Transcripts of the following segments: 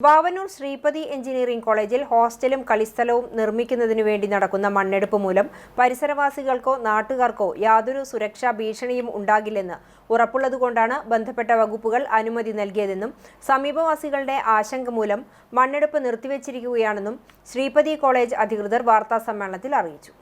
Vavanoor Sripathi engineering കോളേജിൽ ഹോസ്റ്റലും കളിസ്ഥലവും നിർമ്മിക്കുന്നതിനു വേണ്ടി നടക്കുന്ന മണ്ണെടുപ്പ് മൂലം പരിസരവാസികൾക്കോ നാട്ടുകാർക്കോ യാതൊരു സുരക്ഷാ ഭീഷണിയും ഉണ്ടാകില്ലെന്ന് ഉറപ്പുള്ളതുകൊണ്ടാണ് ബന്ധപ്പെട്ട വകുപ്പുകൾ അനുമതി നൽകിയതെന്നും സമീപവാസികളുടെ ആശങ്ക മൂലം മണ്ണെടുപ്പ് നിർത്തിവച്ചിരിക്കുകയാണെന്നും ശ്രീപതി കോളേജ് അധികൃതർ വാർത്താസമ്മേളനത്തിൽ അറിയിച്ചു.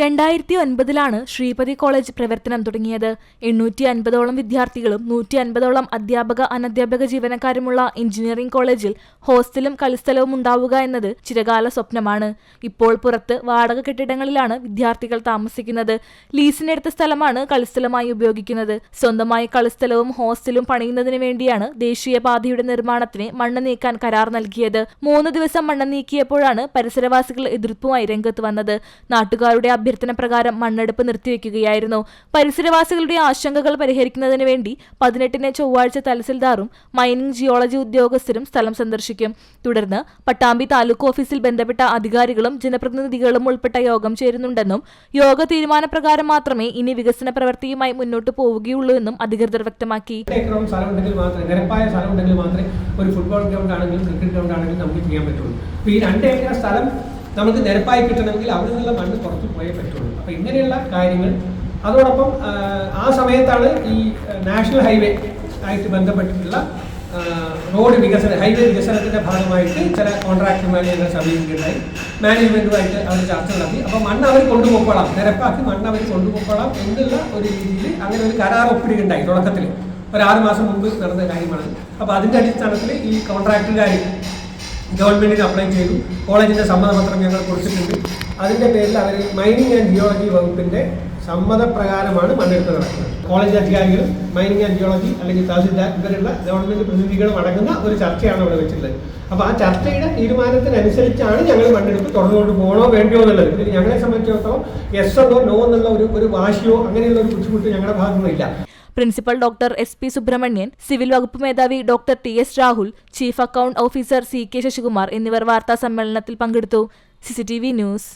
രണ്ടായിരത്തി ഒൻപതിലാണ് ശ്രീപതി കോളേജ് പ്രവർത്തനം തുടങ്ങിയത്. എണ്ണൂറ്റി അൻപതോളം വിദ്യാർത്ഥികളും നൂറ്റി അൻപതോളം അധ്യാപക അനധ്യാപക ജീവനക്കാരുമുള്ള എഞ്ചിനീയറിംഗ് കോളേജിൽ ഹോസ്റ്റലും കളിസ്ഥലവും ഉണ്ടാവുക എന്നത് ചിരകാല സ്വപ്നമാണ്. ഇപ്പോൾ പുറത്ത് വാടക കെട്ടിടങ്ങളിലാണ് വിദ്യാർത്ഥികൾ താമസിക്കുന്നത്. ലീസിനെടുത്ത സ്ഥലമാണ് കളിസ്ഥലമായി ഉപയോഗിക്കുന്നത്. സ്വന്തമായി കളിസ്ഥലവും ഹോസ്റ്റലും പണിയുന്നതിന് വേണ്ടിയാണ് ദേശീയപാതയുടെ നിർമ്മാണത്തിന് മണ്ണ് നീക്കാൻ കരാർ നൽകിയത്. മൂന്ന് ദിവസം മണ്ണ് നീക്കിയപ്പോഴാണ് പരിസരവാസികൾ എതിർപ്പുമായി രംഗത്ത് വന്നത്. നാട്ടുകാരുടെ അഭ്യർത്ഥന പ്രകാരം മണ്ണെടുപ്പ് നിർത്തിവെക്കുകയായിരുന്നു. പരിസരവാസികളുടെ ആശങ്കകൾ പരിഹരിക്കുന്നതിന് വേണ്ടി പതിനെട്ടിന് ചൊവ്വാഴ്ച തഹസിൽദാറും മൈനിംഗ് ജിയോളജി ഉദ്യോഗസ്ഥരും സ്ഥലം സന്ദർശിക്കും. തുടർന്ന് പട്ടാമ്പി താലൂക്ക് ഓഫീസിൽ ബന്ധപ്പെട്ട അധികാരികളും ജനപ്രതിനിധികളും ഉൾപ്പെട്ട യോഗം ചേരുന്നുണ്ടെന്നും യോഗ തീരുമാനപ്രകാരം മാത്രമേ ഇനി വികസന പ്രവൃത്തിയുമായി മുന്നോട്ട് പോവുകയുള്ളൂ എന്നും അധികൃതർ വ്യക്തമാക്കി. ഒരു ഫുട്ബോൾ ഗ്രൗണ്ട് ആണെങ്കിലും ക്രിക്കറ്റ് ഗ്രൗണ്ട് ആണെങ്കിലും നമുക്ക് ചെയ്യാൻ പറ്റുള്ളൂ. ഈ രണ്ട് ഏക്കർ സ്ഥലം നമുക്ക് നിരപ്പായി കിട്ടണമെങ്കിൽ അവിടെ നിന്നുള്ള മണ്ണ് പുറത്ത് പോയേ പറ്റുള്ളൂ. അപ്പോൾ ഇങ്ങനെയുള്ള കാര്യങ്ങൾ. അതോടൊപ്പം ആ, സമയത്താണ് ഈ നാഷണൽ ഹൈവേ ആയിട്ട് ബന്ധപ്പെട്ടിട്ടുള്ള റോഡ് വികസന ഹൈവേ വികസനത്തിന്റെ ഭാഗമായിട്ട് ചില കോൺട്രാക്ടർമാരെ ഞങ്ങൾ സമീപിക്കുകയുണ്ടായി. മാനേജ്മെന്റുമായിട്ട് അവർ ചർച്ച നടത്തി. അപ്പോൾ മണ്ണ് അവർ കൊണ്ടുപോയിക്കോളാം. നിരപ്പാക്കി മണ്ണ് അവർ കൊണ്ടുപോയിക്കോളാം എന്നുള്ള ഒരു രീതിയിൽ അങ്ങനെ ഒരു കരാർ ഒപ്പിടുകയുണ്ടായി തുടക്കത്തിൽ ഒരു ആറ് മാസം മുമ്പ് നടന്ന കാര്യമാണ്. അപ്പോൾ അതിന്റെ അടിസ്ഥാനത്തിൽ ഈ കോൺട്രാക്റ്റുകാർ ഗവൺമെന്റിന് അപ്ലൈ ചെയ്തു. കോളേജിന്റെ സമ്മതപത്രം ഞങ്ങൾ കൊടുത്തിട്ടുണ്ട്. അതിന്റെ പേരിൽ അവർ മൈനിങ് ആൻഡ് ജിയോളജി വകുപ്പിന്റെ സമ്മതപ്രകാരമാണ് മണ്ണെടുപ്പ് നടക്കുന്നത് കോളേജ് അധികാരികളും മൈനിങ് ആൻഡ് ജിയോളജി അല്ലെങ്കിൽ തഹസിൽദാർ ഇവരുള്ള ഗവൺമെന്റ് പ്രതിനിധികളും അടങ്ങുന്ന ഒരു ചർച്ചയാണ് അവിടെ വെച്ചിട്ടുള്ളത്. അപ്പോൾ ആ ചർച്ചയുടെ തീരുമാനത്തിനനുസരിച്ചാണ് ഞങ്ങൾ മണ്ണെടുപ്പ് തുടർന്നുകൊണ്ട് പോകണോ വേണ്ടോ എന്നുള്ളത്. ഇതിൽ ഞങ്ങളെ സംബന്ധിച്ചിടത്തോളം യെസ് എന്നോ നോ എന്നുള്ള ഒരു ഒരു വാശിയോ അങ്ങനെയുള്ള ഒരു ബുദ്ധിമുട്ട് ഞങ്ങളുടെ ഭാഗത്തുനിന്നും ഇല്ല. Principal doctor S P Subrahmanyan civil വകുപ്പ് മേധാവി doctor T S Rahul chief account officer C K Sasikumar എന്നിവർ വാർത്താ സമ്മേളനത്തിൽ പങ്കെടുത്തു. CCTV news.